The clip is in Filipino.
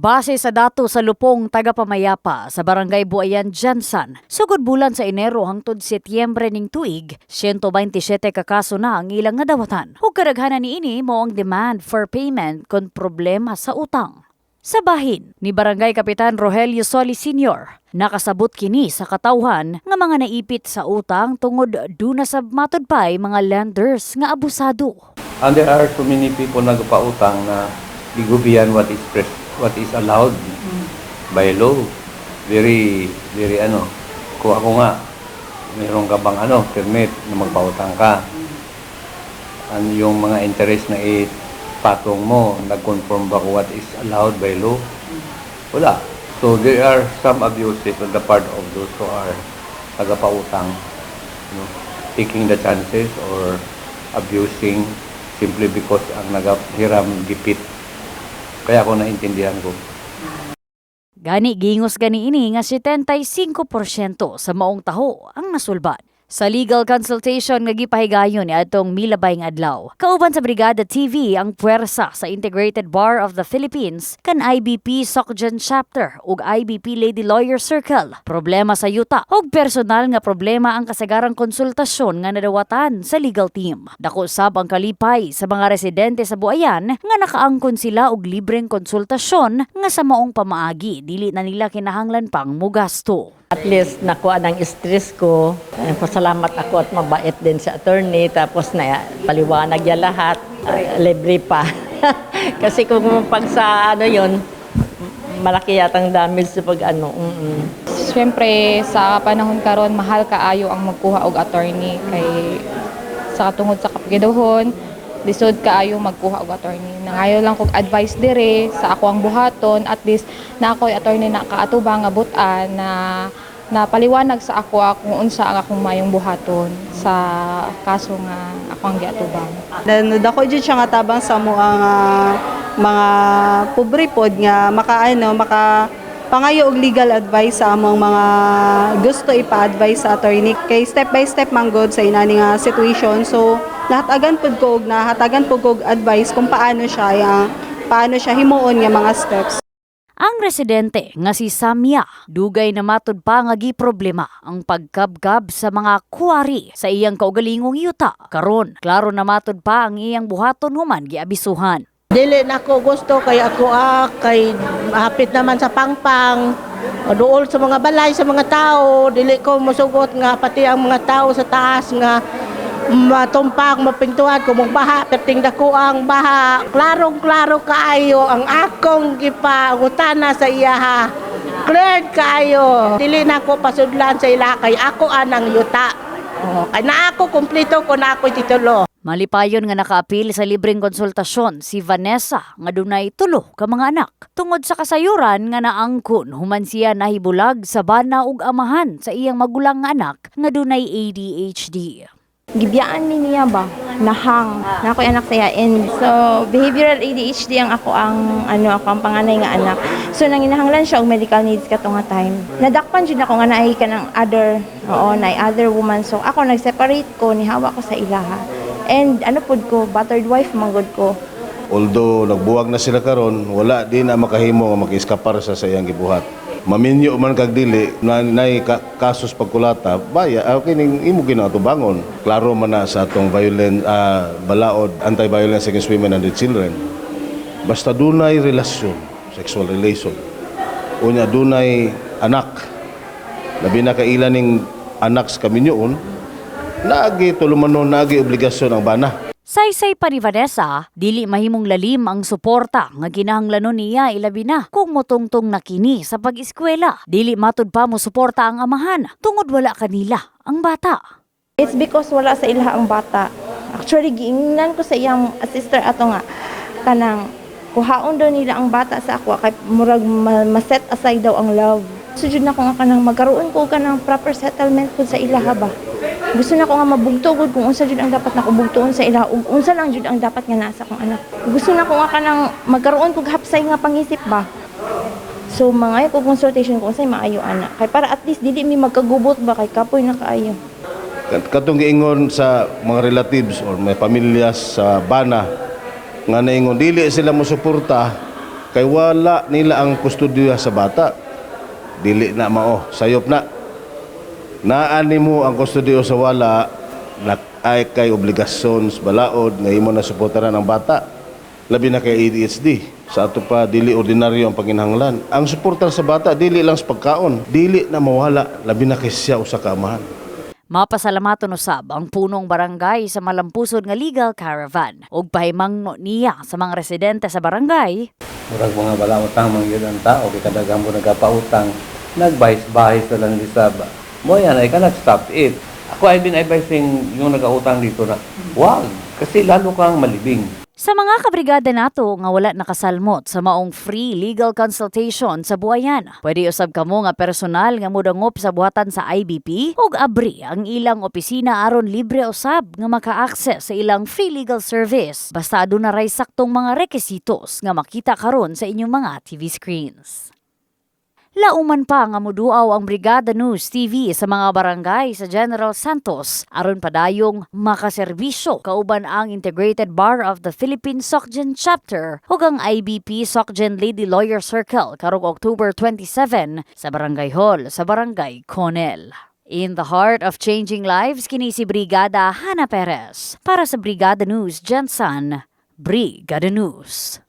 Base sa dato sa lupong tagapamayapa sa Barangay Buayan, Jansan, sugod bulan sa Enero hangtod Setyembre ning tuig, 127 ka kaso na ang ilang nadawatan. Ug kadaghanan niini mo ang demand for payment kon problema sa utang. Sa bahin ni Barangay Kapitan Rogelio Soli Sr., nakasabot kini sa katawhan nga mga naipit sa utang tungod duna sa matudpay mga lenders nga abusado. And there are too many people nagpautang na gigubiyan what is pres- what is allowed by law. Very, very ano. Kung ako nga, meron ka bang ano, permit na magpautang ka. And yung mga interest na ipatong mo, nag-conform ba what is allowed by law? Wala. So there are some abuses on the part of those who are tagapautang. You know, taking the chances or abusing simply because ang nagahiram gipit. Kaya ako naintindihan ko. Gani gingos gani ini nga 75% sa maong taho ang nasulbat. Sa legal consultation nga gipahigayon ni atong milabayng adlaw. Kauban sa Brigada TV ang puwersa sa Integrated Bar of the Philippines kan IBP Sokjan Chapter ug IBP Lady Lawyer Circle. Problema sa yuta ug personal nga problema ang kasagarang konsultasyon nga nadawatan sa legal team. Dako sab ang kalipay sa mga residente sa Buayan nga nakaangkon sila og libreng konsultasyon nga sa maong pamaagi dili na nila kinahanglan pang mugasto. At least nakuha ng stress ko. Eh, Pasalamat ako at mabait din sa attorney. Tapos na paliwanag niya lahat. Ah, libre pa. Kasi kung pag sa ano yon malaki yatang damage sa pag ano. mm Siyempre, sa panahon karon mahal kaayo ang magkuha og attorney kay sa katungod sa kapigaduhon lisod kaayo magkuha og attorney. Nangayo lang kog advice dire sa ako ang buhaton at least na ako'y attorney na kaatubang nga butan na na paliwanag sa ako kung unsa ang akong mayong buhaton sa kaso nga ako ang giatubang. Then dako jud siya nga tabang sa mo ang ah, mga pobre pod nga makaano maka pangayo og legal advice sa among mga gusto ipa-advise sa attorney kay step by step man gud sa inani nga situation so nahatagan pud ko og nahatagan pud ko og advice kung paano siya ah, paano siya himuon nga mga steps Ang residente nga si Samia, dugay na matud pa nga giproblema ang pagkabkab sa mga kuwari sa iyang kaugalingong yuta. Karon, klaro na matud pa ang iyang buhaton human giabisuhan. Dili na ko gusto kay ako ah, kay hapit naman sa pangpang. Dool sa mga balay sa mga tao, dili ko musugot nga pati ang mga tao sa taas nga matumpag, mapintuan ko baha, perting dako ang baha. Klarong-klaro kaayo ang akong gipangutana sa iyaha. Cleared kaayo. Dili na ko pasudlan sa ila kay ako anang yuta. Oh, kay na ako kumplito ko na ako titulo. Malipayon nga nakaapil sa libreng konsultasyon si Vanessa nga dunay tulo ka mga anak. Tungod sa kasayuran nga naangkon human siya nahibulag sa bana ug amahan sa iyang magulang nga anak nga dunay ADHD. Gibiyaan mi niya ba? Nahang. Na ako anak saya and so behavioral ADHD ang ako ang ano ako ang panganay nga anak. So nanginahanglan siya og medical needs kato nga time. Nadakpan jud ako nga naay ka ng other oo naay other woman. So ako nag-separate ko nihawa ko sa ilaha and ano pud ko battered wife manggod ko. Although nagbuwag na sila karon, wala di na makahimo nga makieskapar sa sa iyang gibuhat. Maminyo man kag dili na nay ka, kasos pagkulata, baya ah, okay ning imo ginatubangon. Klaro man na sa atong violent ah, balaod anti-violence against women and the children. Basta dunay relasyon, sexual relation. Unya dunay anak. Labi na kailan ning anak sa kaminyoon, naagi tulumanon naagi obligasyon ang bana. Saysay pa ni Vanessa, dili mahimong lalim ang suporta nga kinahanglanon niya ilabi na kung motungtong na kini sa pag-eskwela. Dili matud pa mo suporta ang amahan tungod wala kanila ang bata. It's because wala sa ilaha ang bata. Actually, giingnan ko sa iyang sister ato nga kanang kuhaon daw nila ang bata sa ako kay murag ma- ma-set aside daw ang love. Sujud na ko nga kanang magkaroon ko kanang proper settlement ko sa ilaha ba. Gusto na ko nga mabugto gud kung unsa jud ang dapat na kubugtuon sa ilaha ug unsa lang jud ang dapat nga nasa kong anak. Gusto na ko nga kanang magkaroon kog hapsay nga pangisip ba. So mga ko consultation kung unsay maayo ana. Kay para at least dili mi magkagubot ba kay kapoy na kaayo. Kat- Katong giingon sa mga relatives or may pamilya sa bana nga naingon dili sila mo suporta Kay wala nila ang kustodiya sa bata. Dili na mao, sayop na. Naani mo ang kustodiyo sa wala na ay kay obligasyon sa balaod nga imo na suportahan ang bata. Labi na kay ADHD. Sa ato pa dili ordinaryo ang panginahanglan. Ang suporta sa bata dili lang sa pagkaon, dili na mawala labi na kay siya usa ka amahan. Mapasalamaton usab ang punong barangay sa malampusod nga legal caravan ug pahimangno niya sa mga residente sa barangay Murag mga balautang mga yun ang tao, kay kadagang mo nagkapautang, nagbahis-bahis na lang sa mo yan, I cannot stop it. Ako I've been advising yung nagkautang dito na, wag, kasi lalo kang malibing. Sa mga kabrigada nato nga wala nakasalmot sa maong free legal consultation sa buhayan, pwede usab kamo nga personal nga mudangop sa buhatan sa IBP ug abri ang ilang opisina aron libre usab nga maka-access sa ilang free legal service basta aduna ray saktong mga rekisitos nga makita karon sa inyong mga TV screens. Lauman pa nga muduaw ang Brigada News TV sa mga barangay sa General Santos aron padayong makaserbisyo kauban ang Integrated Bar of the Philippines SOCGEN Chapter ug ang IBP SOCGEN Lady Lawyer Circle karong October 27 sa Barangay Hall sa Barangay Conel. In the heart of changing lives, kini si Brigada Hana Perez. Para sa Brigada News, Jensen, Brigada News.